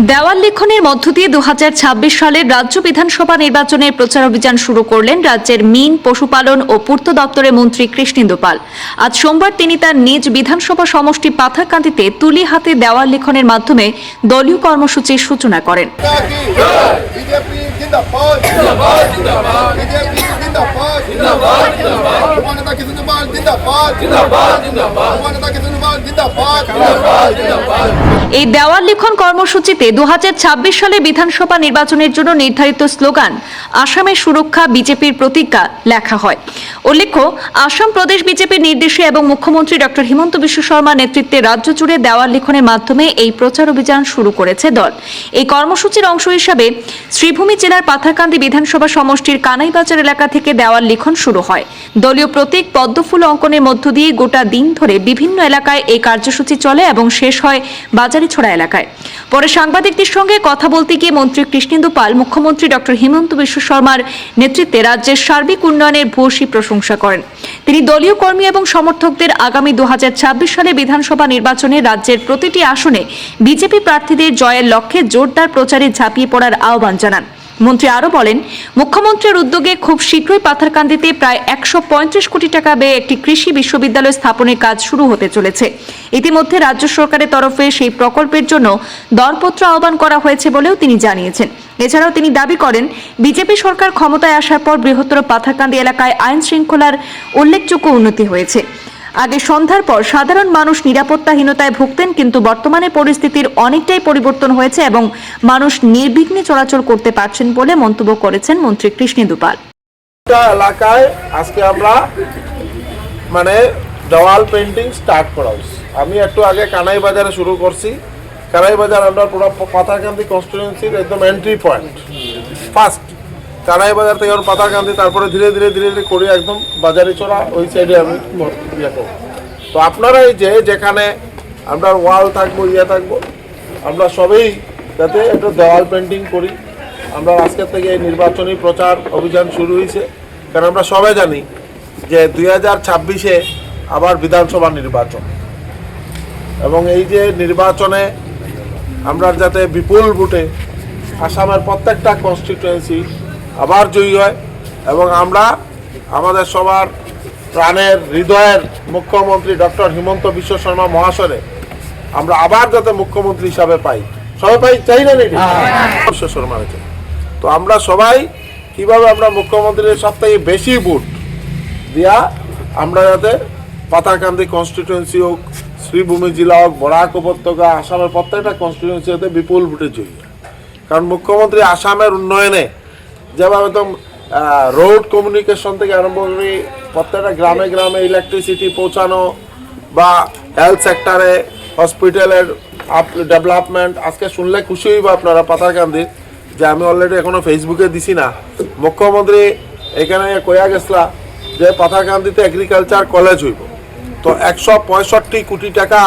দেওয়াল লিখনের মধ্য দিয়ে দু হাজার ছাব্বিশ সালের রাজ্য বিধানসভা নির্বাচনের প্রচার অভিযান শুরু করলেন রাজ্যের মিন, পশুপালন ও পূর্ত দপ্তরের মন্ত্রী কৃষ্ণেন্দু পাল। আজ সোমবার তিনি তার নিজ বিধানসভা সমষ্টি পাথাকান্দিতে তুলি হাতে দেওয়াল লিখনের মাধ্যমে দলীয় কর্মসূচির সূচনা করেন। জিন্দাবাদ। জিন্দাবাদ। জিন্দাবাদ। এই দেওয়াল লিখন কর্মসূচিতে দুহাজার ছাব্বিশ সালে বিধানসভা নির্বাচনের জন্য নির্ধারিত স্লোগান আসামের সুরক্ষা বিজেপির প্রতিজ্ঞা লেখা হয়। উল্লেখ্য, আসাম প্রদেশ বিজেপির নির্দেশে এবং মুখ্যমন্ত্রী ডক্টর হিমন্ত বিশ্ব শর্মা নেতৃত্বে রাজ্য জুড়ে দেওয়াল লিখনের মাধ্যমে এই প্রচার অভিযান শুরু করেছে দল। এই কর্মসূচির অংশ হিসাবে শ্রীভূমি জেলার পাথারকান্দি বিধানসভা সমষ্টির কানাইবাজার এলাকা থেকে দেওয়াল লিখন শুরু হয়। দলীয় প্রতীক পদ্মফুল অঙ্কনের মধ্য দিয়ে গোটা দিন ধরে বিভিন্ন এলাকায় এই কার্যসূচি চলে এবং শেষ হয় বাজারিছড়া এলাকায়। পরে সাংবাদিকদের সঙ্গে কথা বলতে গিয়ে মন্ত্রী কৃষ্ণেন্দু পাল, মুখ্যমন্ত্রী ডক্টর হিমন্ত বিশ্ব শর্মার নেতৃত্বে রাজ্যের সার্বিক উন্নয়নের ভূয়সী প্রশংসা করেন। তিনি দলীয় কর্মী এবং সমর্থকদের আগামী দু হাজার ছাব্বিশ সালে বিধানসভা নির্বাচনে রাজ্যের প্রতিটি আসনে বিজেপি প্রার্থীদের জয়ের লক্ষ্যে জোরদার প্রচারে ঝাঁপিয়ে পড়ার আহ্বান জানান। মন্ত্রী আরও বলেন, মুখ্যমন্ত্রীর উদ্যোগে খুব শীঘ্রই পাথারকান্দিতে প্রায় একশো কোটি টাকা ব্যয়ে একটি কৃষি বিশ্ববিদ্যালয় স্থাপনের কাজ শুরু হতে চলেছে। ইতিমধ্যে রাজ্য সরকারের তরফে সেই প্রকল্পের জন্য দরপত্র আহ্বান করা হয়েছে বলেও তিনি জানিয়েছেন। এছাড়াও তিনি দাবি করেন, বিজেপি সরকার ক্ষমতায় আসার পর বৃহত্তর পাথারকান্দি এলাকায় আইন শৃঙ্খলার উল্লেখযোগ্য উন্নতি হয়েছে। আগে সন্ধ্যার পর সাধারণ মানুষ নিরাপত্তাহীনতায় ভুগতেন, কিন্তু বর্তমানে পরিস্থিতির অনেকটাই পরিবর্তন হয়েছে এবং মানুষ নির্বিঘ্নে চলাচল করতে পারছেন বলে মন্তব্য করেছেন মন্ত্রী কৃষ্ণেন্দু পাল এলাকায় আজকে আমরা মানে দেওয়াল পেন্টিং স্টার্ট করা আমি একটু আগে কানাই বাজারে শুরু করছি। কানাই বাজার আমরা পুরো পাতারকান্দি কনস্টিটুয়েন্সির একদম এন্ট্রি পয়েন্ট ফার্স্ট কানাই বাজার থেকে আমার পাতারকান্দি তারপরে ধীরে ধীরে ধীরে ধীরে করে একদম বাজারে চড়া ওই সাইডে আমি ইয়ে করব। তো আপনারা এই যে যেখানে আমরা ওয়াল থাকব ইয়ে থাকব, আমরা সবেই যাতে একটু দেওয়াল পেন্টিং করি। আমরা আজকের থেকে এই নির্বাচনী প্রচার অভিযান শুরু হয়েছে। কারণ আমরা সবাই জানি যে দুই হাজার ছাব্বিশে আবার বিধানসভা নির্বাচন। এবং এই যে নির্বাচনে আমরা যাতে বিপুল ভোটে আসামের প্রত্যেকটা কনস্টিটুয়েন্সি আবার জয়ী হয় এবং আমরা আমাদের সবার প্রাণের হৃদয়ের মুখ্যমন্ত্রী ডক্টর হিমন্ত বিশ্ব শর্মা মহাশয় আমরা আবার যাতে মুখ্যমন্ত্রী হিসাবে পাই। সবাই পাই চাই না নাকি বিশ্ব শর্মা হয়েছে তো আমরা সবাই কীভাবে আমরা মুখ্যমন্ত্রীর সব থেকে বেশি ভোট দিয়া আমরা যাতে পাতাকান্দি কনস্টিটুয়েন্সি হোক শ্রীভূমি জেলা হোক বরাক উপত্যকা আসামের প্রত্যেকটা কনস্টিটুয়েন্সি হতে বিপুল ভোটে জয়ী হয়। কারণ মুখ্যমন্ত্রী আসামের উন্নয়নে যেভাবে একদম রোড কমিউনিকেশন থেকে আরম্ভ করে, প্রত্যেকটা গ্রামে গ্রামে ইলেকট্রিসিটি পৌঁছানো বা হেলথ সেক্টরে হসপিটালের আপ ডেভেলপমেন্ট আজকে শুনলে খুশি হইব আপনারা পাতারকান্দির যে আমি অলরেডি এখনও ফেসবুকে দিছি না। মুখ্যমন্ত্রী এখানে কয়া গেছলা যে পাথারকান্দিতে এগ্রিকালচার কলেজ হইব। তো একশো পঁয়ষট্টি কোটি টাকা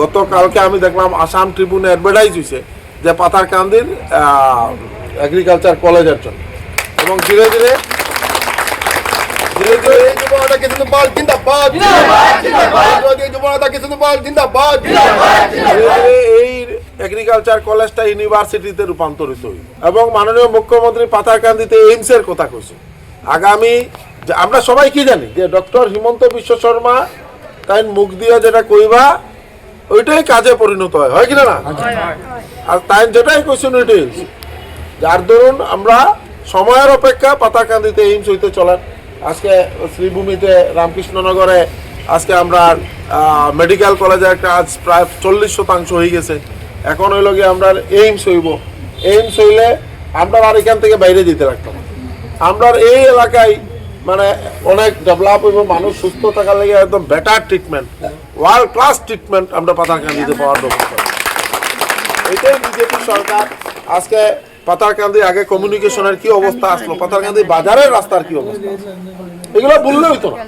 গতকালকে আমি দেখলাম আসাম ট্রিবিউনে অ্যাডভার্টাইজ হয়েছে যে পাথারকান্দির এগ্রিকালচার কলেজের জন্য। এবং ধীরে ধীরে এই জিন্দাবাদ। জিন্দাবাদ। এগ্রিকালচার কলেজটা ইউনিভার্সিটিতে রূপান্তরিত হইল। এবং মাননীয় মুখ্যমন্ত্রী পাথারকান্দিতে এইমসের কথা কইছে। আগামী আমরা সবাই কি জানি যে ডক্টর হিমন্ত বিশ্ব শর্মা তাই মুখ দিয়া যেটা কইবা ওইটাই কাজে পরিণত হয়। হয় কিনা না আর তাই যেটাই কোয়েশ্চেন ওইটাই। যার দরুন আমরা সময়ের অপেক্ষা পাতাকান্দিতে এইমস হইতে চলেন। আজকে শ্রীভূমিতে রামকৃষ্ণনগরে আজকে আমরা মেডিকেল কলেজের কাজ প্রায় চল্লিশ শতাংশ হয়ে গেছে। এখন হইল গিয়ে আমরা এইমস হইব। এইমস হইলে আমরা আর এখান থেকে বাইরে যেতে রাখতাম আমরা এই এলাকায় মানে অনেক ডেভেলপ হইব, মানুষ সুস্থ থাকার লেগে একদম better treatment world class treatment আমরা পাতাকান্দিতে পাওয়ার ব্যবস্থা এটাই বিজেপি সরকার আজকে পাতারকান্দি আগে কমিউনিকেশনের কি অবস্থা আসলো? পাতারকান্দি বাজারের রাস্তার কি অবস্থা? এগুলো বললে হইতো না।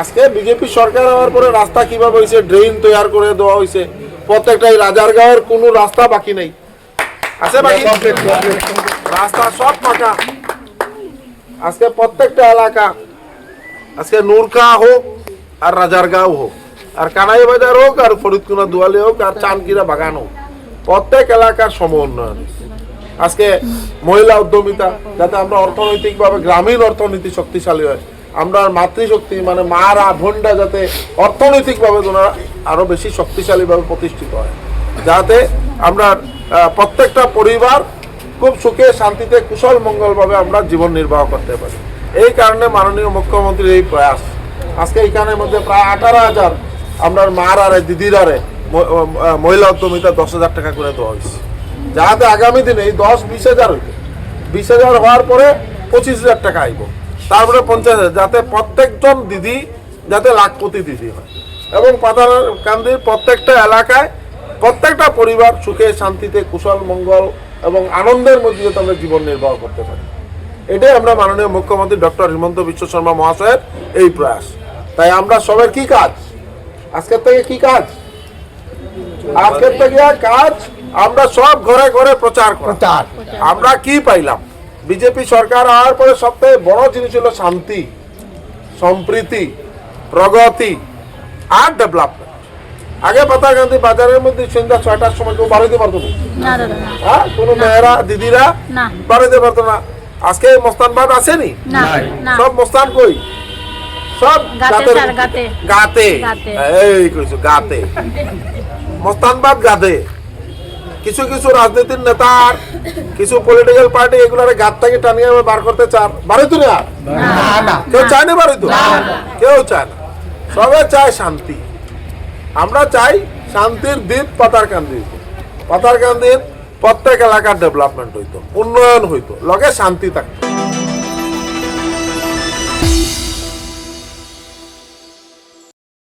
আজকে বিজেপি সরকার হওয়ার পরে রাস্তা কীভাবে হয়েছে ড্রেন তৈরি করে দেওয়া হয়েছে প্রত্যেকটা এই রাজারগাঁওয়ের কোনো রাস্তা বাকি নেই। আছে বাকি? রাস্তা সব ফাঁকা। আজকে প্রত্যেকটা এলাকা, আজকে নূরকা হোক আর রাজারগাঁও হোক, আর কানাই বাজার হোক আর ফরিদকুনা দুয়ালে হোক আর চানকিরা বাগান হোক, প্রত্যেক এলাকার সম উন্নয়ন। আজকে মহিলা উদ্যমিতা, যাতে আমরা অর্থনৈতিকভাবে গ্রামীণ অর্থনীতি শক্তিশালী হয়। আমরা মাতৃশক্তি মানে মারা বোনরা যাতে অর্থনৈতিকভাবে ওনারা আরও বেশি শক্তিশালীভাবে প্রতিষ্ঠিত হয়। যাতে আমরা প্রত্যেকটা পরিবার খুব সুখে, শান্তিতে, কুশল, মঙ্গলভাবে আমরা জীবন নির্বাহ করতে পারি। এই কারণে মাননীয় মুখ্যমন্ত্রীর এই প্রয়াস। আজকে এখানের মধ্যে প্রায় আঠারো হাজার আমরা মার আরে দিদির আরে মহিলা উদ্যমিতা দশ হাজার টাকা করে দেওয়া হয়েছে। যাতে আগামী দিনে এই দশ বিশ হাজার হইবে। বিশ হাজার হওয়ার পরে পঁচিশ হাজার টাকা আইব। তারপরে পঞ্চাশ হাজার, যাতে প্রত্যেকজন দিদি, যাতে লাখপতি দিদি হয়। এবং পাতার কান্দির প্রত্যেকটা এলাকায় প্রত্যেকটা পরিবার সুখে, শান্তিতে, কুশল, মঙ্গল এবং আনন্দের মধ্যে যাতে আমরা জীবন নির্বাহ করতে পারি। এটাই আমরা মাননীয় মুখ্যমন্ত্রী ডক্টর হিমন্ত বিশ্ব শর্মা মহাশয়ের এই প্রয়াস। তাই আমরা সবার কি কাজ? আজকের থেকে কি কাজ? আজকের থেকে কাজ আমরা সব ঘরে ঘরে প্রচার প্রচার। আমরা কি পাইলাম? বিজেপি সরকার হওয়ার পরে সবথেকে বড় জিনিস হলো শান্তি সম্প্রীতি প্রগতি আর ডেভেলপমেন্ট আগে পাতা গান্ধী বাজারের মধ্যে সন্ধ্যা ছয়টার সময় কেউ বাড়িতে পারতো না। হ্যাঁ কোনো মেয়েরা দিদিরা না। বাড়িতে পারতো না। আজকে মস্তানবাদ আসেনি? সব মস্তান কই? সব। গাতে গাতে। এই কইছো গাতে। মস্তানবাদ গাতে। কিছু কিছু রাজনীতির নেতা আর কিছু পলিটিক্যাল পার্টি এগুলার গাত থেকে টানিয়ে বার করতে চান। বারো তো না কেউ চায় না বারো তো কেউ চায় না। সবাই চায় শান্তি। আমরা চাই শান্তির দ্বীপ পাতারকান্দি পাতারকান্দির প্রত্যেক এলাকার ডেভেলপমেন্ট হইতো উন্নয়ন হইতো লগে শান্তি থাকতো।